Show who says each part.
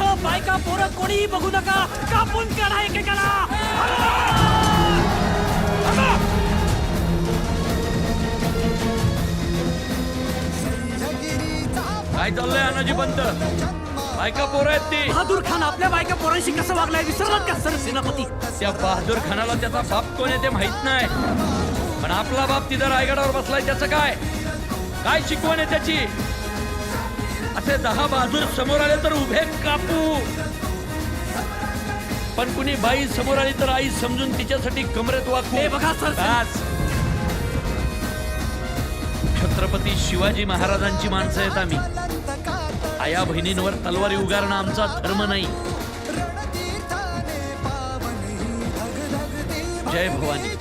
Speaker 1: काहीही बघू नका. कापून काढा एकेकाला.
Speaker 2: काय चाललंय अनाजी पंत? बायका पोरं आहेत ती.
Speaker 1: बहादूर खान आपल्या बायका पोरांशी कसं वागलाय विसरलात का सर सेनापती?
Speaker 2: त्या बहादूर खानाला त्याचा बाप कोण आहे ते माहीत नाही. पण आपला बाप तिथं रायगडावर बसलाय त्याचं काय? काय शिकवण आहे त्याची? असे दहा बहादूर समोर आले तर उभे कापू. पण कुणी बाई समोर आली तर आई समजून तिच्यासाठी कमरेत वाकू.
Speaker 1: बघा.
Speaker 2: छत्रपती शिवाजी महाराजांची माणसं आहेत आम्ही. आया बहिणींवर तलवारी उगारणं आमचा धर्म नाही. जय भवानी.